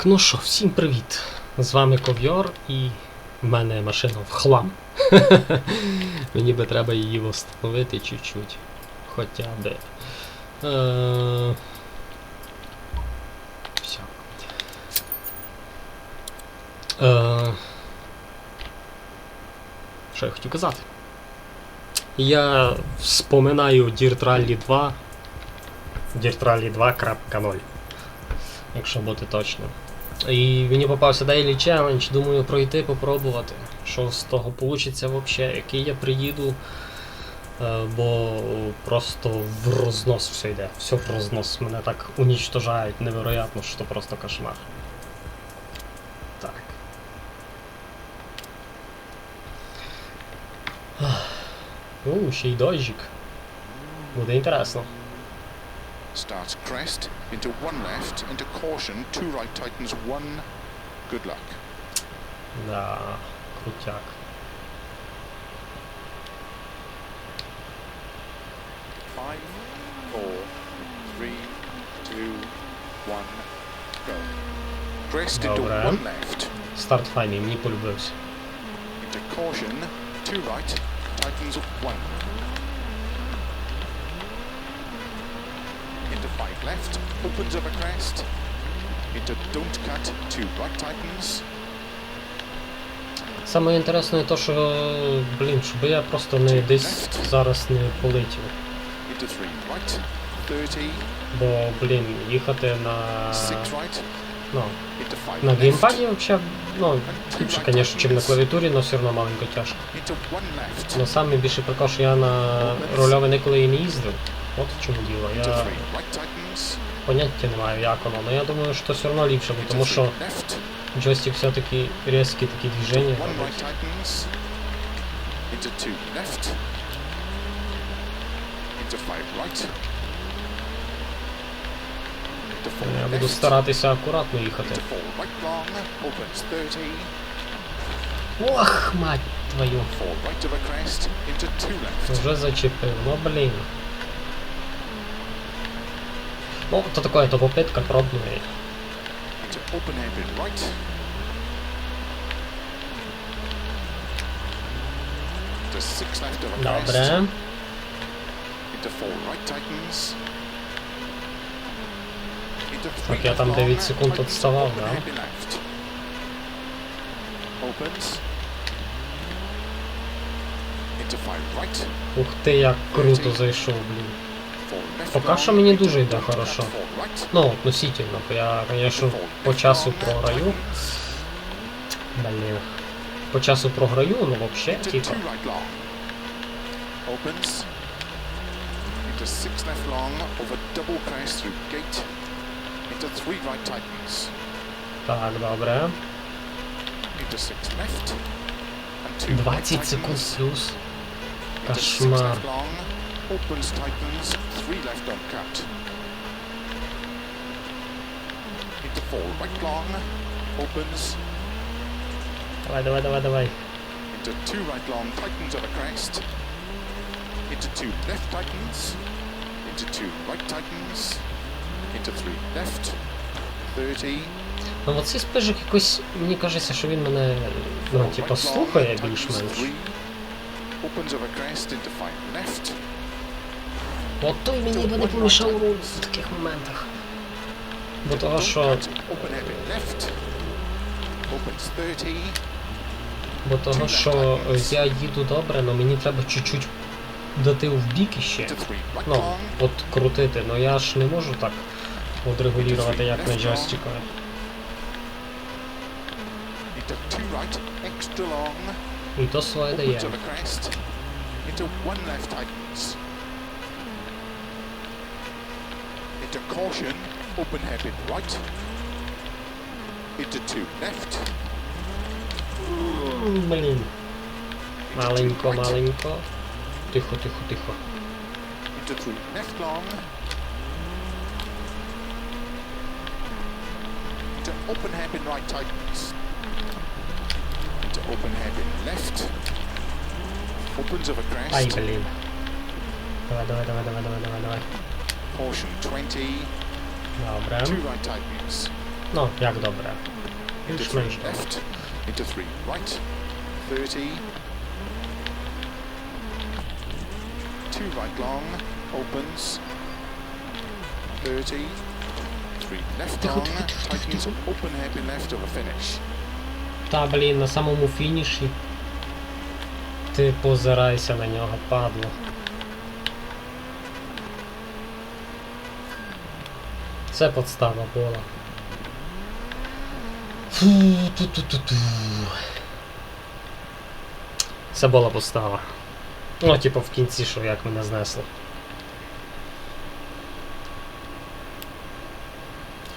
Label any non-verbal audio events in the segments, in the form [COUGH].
Так, ну що, всім привіт. З вами Ковйор і в мене машина в хлам. [LAUGHS] Мені би треба її встановити чуть-чуть. Хоча би. Е... Все. Що я хотів казати? Я вспоминаю Dirt Rally 2. Dirt Rally 2.0 якщо бути точним. І мені попався Daily Challenge, думаю пройти, попробувати, що з того вийде взагалі, який я приїду, е, бо просто в рознос все йде, все в рознос. Мене так унічтожають невероятно, що це просто кошмар. Так. Ах. У, ще й дощик. Буде інтересно. Starts crest, into one left, into caution, two right tightens, one. Good luck. Да, крутяк. Five, four, three, two, one, go. Crest into Dobra. one left, Старт файний, мені полюбився. into caution, two right, tightens, one. Left, opens over crest, into don't cut, two right tightens, Саме інтересне те, що, блін, щоб я просто не десь зараз не полетів. into three right, 30, Бо, блін, їхати на. Ну, на геймпаді взагалі, ну, ліпше, звісно, чим на клавіатурі, але все одно маленько тяжко. Але саме більше прикол, що я на рольове ніколи і не їздив. От в чому діло. Я поняття не маю, як воно, але я думаю, що все одно ліпше, бо тому що джойстик все-таки різкі такі движення Я буду старатися акуратно їхати. into four right long, opens 30, Ох, мать твою. Вже зачепив, ну блін. Ну, то таке, то попитка пробної. into open hairpin right, into six left of a crest, Добре. Так, я там long, 9 секунд відставав, да? Ух ти, як круто зайшов, блін. Пока що мені дуже йде хорошо. Ну, относительно, бо я, four по часу програю. Блін. По часу програю, ну вообще, типа. Так, добре. Into six left. And two right 20 секунд плюс. Кошмар. left long. Opens tightens. Three left on cut. Into four right long. Opens. Давай, давай, давай, давай. into two right long tightens over crest, into two left tightens, into two right tightens, into three left, 30, Ну оцей спижик якось, мені кажеться, що він мене, ну, four типа, right long, слухає tightens більш-менш. three, opens over crest into five left, От той мені би не помішав руль в таких моментах. Бо того, що. cut, open hairpin left, opens 30, Бо того, що я їду добре, але мені треба чуть-чуть дати в бік right Ну, от крутити, ну я ж не можу так от регулювати, як на long, І то своє дає. into one left tightens, into caution, open hairpin right, into two left, М, Блін. into two Маленько, right, маленько. Тихо, тихо, тихо. into three left long, into open hairpin right tightens, into open hairpin left, opens over crest, Ай, блін. Давай, давай, давай, давай, давай, давай, давай. caution 20, Добре. two right tightens, Ну, як добре. into three Більш-менш. left, into three right, 30, two right long, opens, 30, three left Тихо, long, тихо, тихо, тихо, tightens, тихо. open hairpin left over finish. Та блін, на самому фініші. Ти позирайся на нього, падло. Це подстава була. Фу, ту-ту-ту-ту. Це була подстава. Ну, типу, в кінці, що як мене знесло.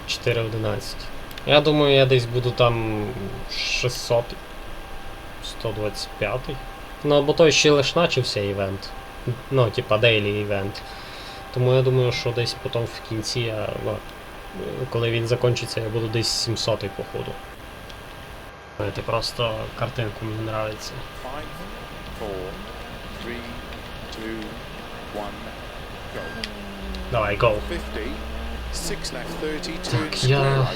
4.11. Я думаю, я десь буду там 600. 125. Ну, бо той ще лиш начався івент. Ну, типа дейлі івент. Тому я думаю, що десь потім в кінці, я, ну, коли він закінчиться, я буду десь 700 походу. Знаєте, просто картинку мені go. Давай, go. 50, six left, 30, Так, я-.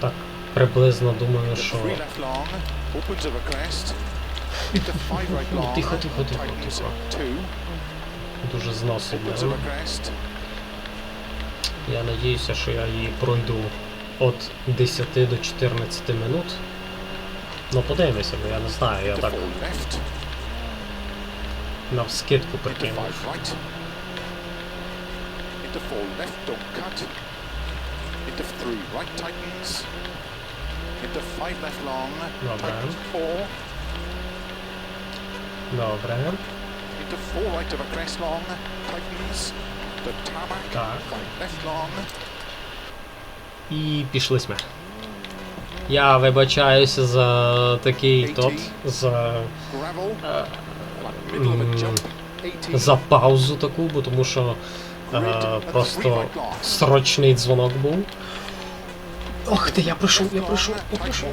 Так, приблизно думаю, що. [LAUGHS] Тихо, тихо, тихо, тихо. Дуже зносить. crest, Я надіюся, що я її пройду від 10 до 14 минут. Ну подивимося, бо я не знаю, я так навскидку into прикинув. four, Добре. Так. left long, І пішли ми. Я вибачаюся за такий тот, за, е, flat middle of a jump, 80, за паузу таку, бо тому що е, просто срочний дзвонок був. Ох ти, я прийшов, я прийшов, я прийшов.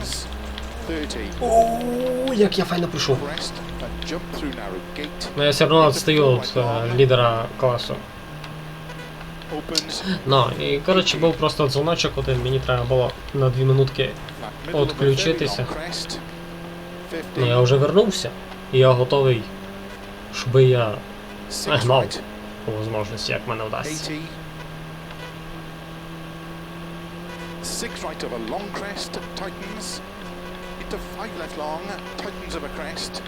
30, О, як я файно прийшов. Gate, Ну я все одно відстаю від е, лідера класу. Ну, і коротше був просто дзвоночок один, мені треба було на дві минутки. Отключитися. long Ну я 50, вже вернувся. І я готовий, щоб я 6 гнав по можливості, як мене вдасться. 80, 6 right of a long crest, tightens, into 5 left long, tightens of a crest,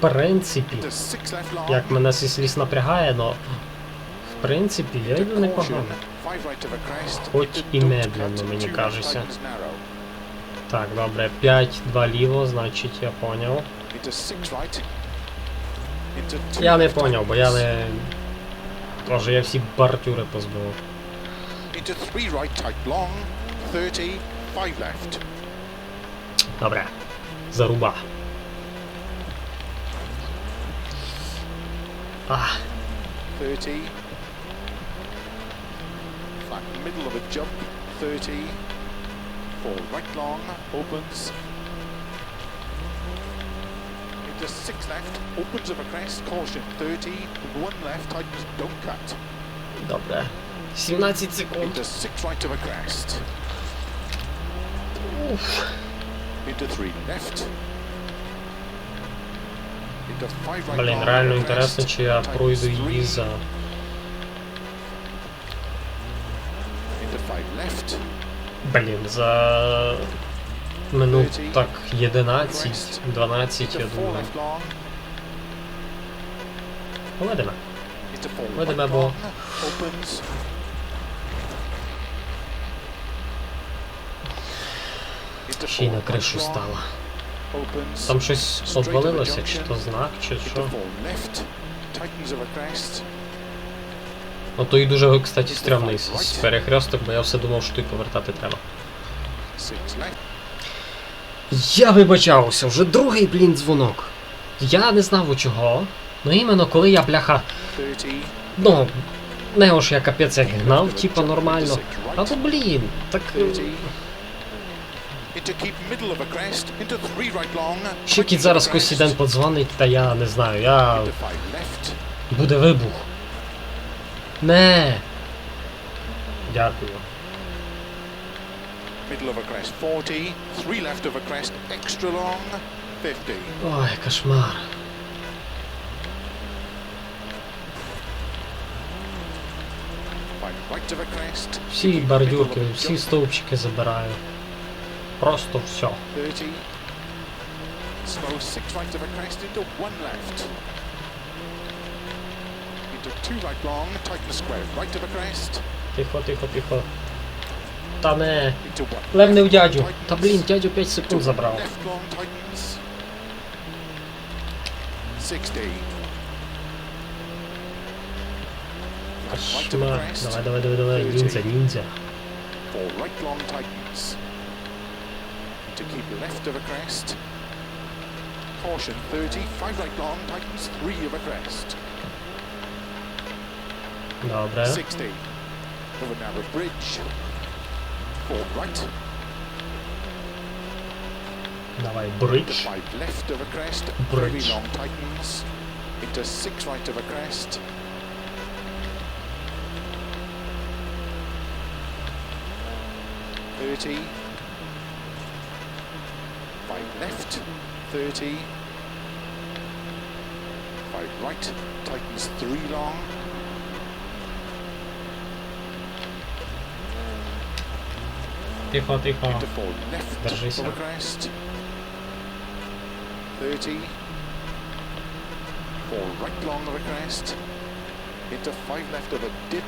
В принципі, into 6 left long, як мене сісліс напрягає, но в принципі я йду непогано. Хоч і медленно, мені кажеться. Так, добре, 5, 2 ліво, значить я поняв. into 6 right, into 2 Я не поняв, бо я не. Боже, я всі бартюри позбив. into 3 right tight long, 30, 5 left, Добре. Zaruba. Ah. 30. Fact, middle of a jump. 30. Four right long. Opens. Into six left. Opens of a crest. Caution. 30. One left. Titans don't cut. Dobra. 17 sekund. Into six right of a crest. Into 3 left, into 5 right Блін, реально інтересно, чи я пройду її за. into 5 left, Блін, за. Минут так 11, 12, я думаю. Поведемо. Ведемо, бо- й на кришу стала. Там щось обвалилося, чи то знак, чи що. 4 left, tightens of a crest, Ото і дуже, кстати, стрьомний перехресток, бо я все думав, що тут повертати треба. Я вибачався, вже другий, блін, дзвонок. Я не знав у чого. Ну іменно коли я, бляха, ну, не ж я капець як гнав, типа нормально. А то блін, так. Ще кіт зараз косі crest, подзвонить, та я не знаю, я. into 5 left, Буде вибух. Не. Дякую. Middle of a crest 40, three left of a crest, extra long 50. Ой, кошмар. Всі бордюрки, всі стовпчики забираю. Просто все. 30. Slow six right of a crest into one left. Into two right long, tighten the square. Right of a crest, Тихо, тихо, тихо. Та не. into one. Лев не в дядю. Та блін, дядю 5 секунд забрав. Left long tightens. 60. Right of a Кошмар. crest. Давай, давай, давай, давай. Ніндзя, ніндзя. Four right long tightens. to keep left of a crest. Caution 30, 5 right long, tightens 3 of a crest. Dobra. 60. Over narrow bridge. 4 right. Dawaj, bridge. 5 left of a crest, bridge. 3 long tightens. Into 6 right of a crest. Thirty. Five left. Thirty. Five right. Tightens three long. Тихо, тихо. Into four left Держися. of a crest. 30. Four right long of a crest. Into five left of a dip.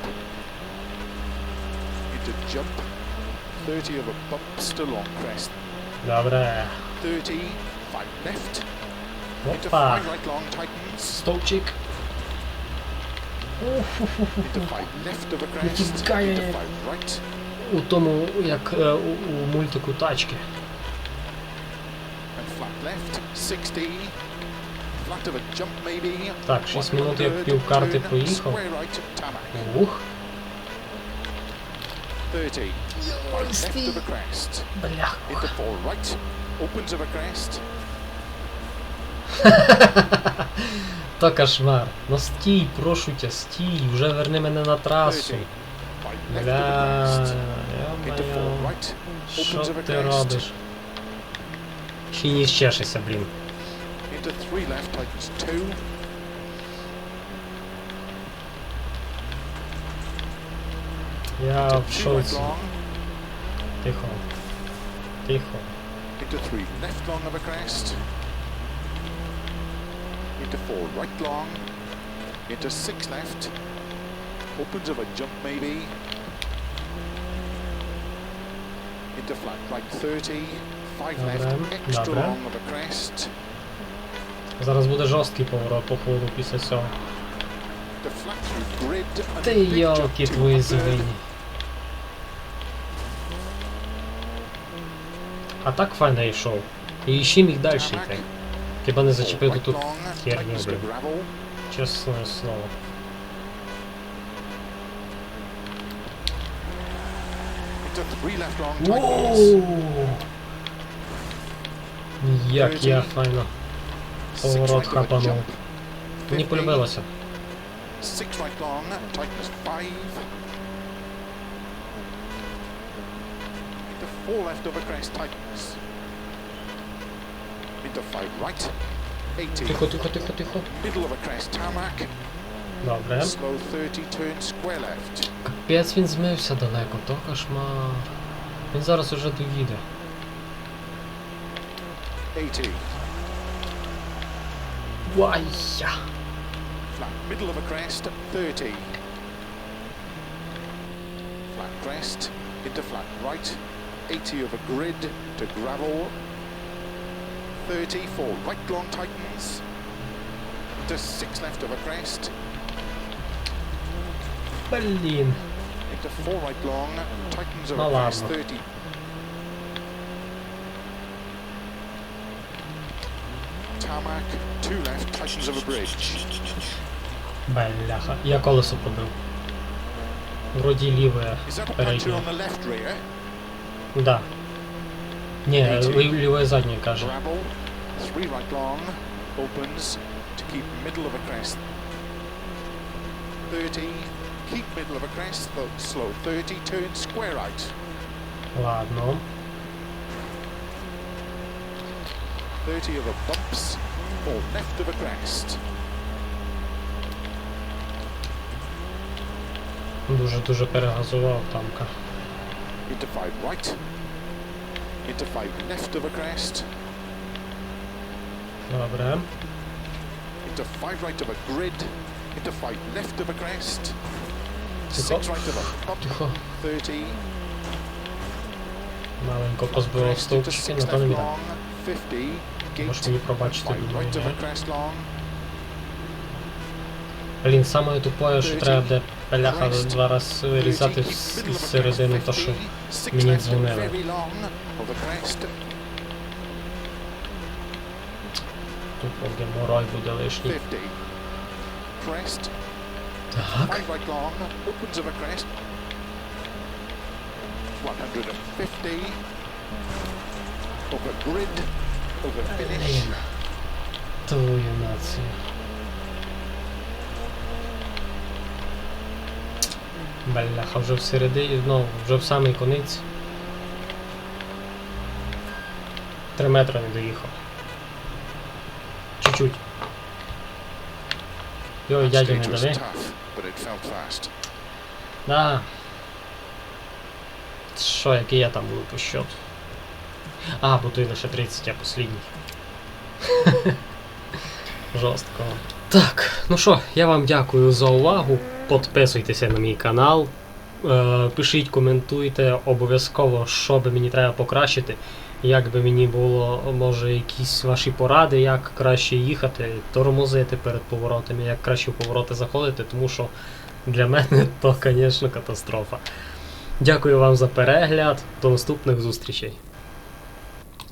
Into jump. 30 of a bump, still long crest. Добре. 30. Five left. Into Опа. five right long tightens. Стовпчик. Into five left of a crest. Into five right. У тому, як е, у, у мультику тачки. And flat left. 60. Flat of a jump maybe. Так, 6 минут як 100, пів карти turn, проїхав. Right. Ух. 30. Right left of a crest. Блях. Into four right. Opens of a crest. То кошмар. Ну стій, прошу тя, стій, вже верни мене на трасу. 30. Right left of a Бля. Що ти робиш? Ще не щешися, блін. Я в шоці. Тихо. Тихо. Into three left long of a crest. Into four right long. Into six left. Opens of a jump maybe. Into flat right 30. Five left. Dobra, Extra dobra. long of a crest. Зараз буде жорсткий поворот, походу, після цього. Ти йолки твої third. А так файно йшов. І ще міг далі йти. Хіба не зачепив тут херню, блін. Чесне слово. Воу! Як я файно. Поворот хапанув. Мені полюбилося. Six right long, tightens five. Four left over crest, tightens. Into five right, 80. Тихо, тихо, тихо, тихо. Middle of a crest, tarmac. Добре. Slow 30, turn square left. Капець він змився далеко, то кошмар. Він зараз уже доїде. 80. Вайя! Flat middle of a crest, 30. Flat crest, into flat right, 80 of a grid to gravel. 30, four right long tightens. To six left of a crest, Блін. into four right long, tightens of No a crest, ладно. 30. Tarmac, two left, tightens of a bridge. Бляха. Я колесо побив. Вроді ліве Is Да. Ні, Eighty. лів- ліве заднє каже. Gravel, three right long, opens to keep middle of a crest. 30, keep middle of a crest, though slow 30, turn square right. Ладно. 30 over bumps, or left of a crest. Дуже-дуже перегазував тамка. Into 5 right. Into 5 left of a crest. Добре. Into 5 right of a grid. Into 5 left of a crest. Тихо. 6 right of a bump. Тихо. 30. Маленько позбивав Crest into стовпчики, 6 на то не left біда. long. 50. Можеш Gate. мені пробачити, 5 думаю, right of ні. a crest long. Блін, саме тупое, що треба буде пеляха два раз 30, вирізати з середини, то що 50. Six мені дзвонили. тупо геморой буде лишній. 50. Crest. Так. Five right long, opens of a crest. 150. Over grid. Over finish. Твою націю. Бляха, вже всередині, ну, вже в самий конець. Три метри не доїхав. Чуть-чуть. Йой, дядя не дави. Да. Що, який я там буду по счету? А, бо той лише 30, а послідній. [LAUGHS] Жорстко. Так, ну що, я вам дякую за увагу. Підписуйтеся на мій канал. Е, пишіть, коментуйте обов'язково, що би мені треба покращити. Як би мені було, може, якісь ваші поради, як краще їхати, тормозити перед поворотами, як краще в повороти заходити, тому що для мене [LAUGHS] то, звісно, катастрофа. Дякую вам за перегляд. До наступних зустрічей.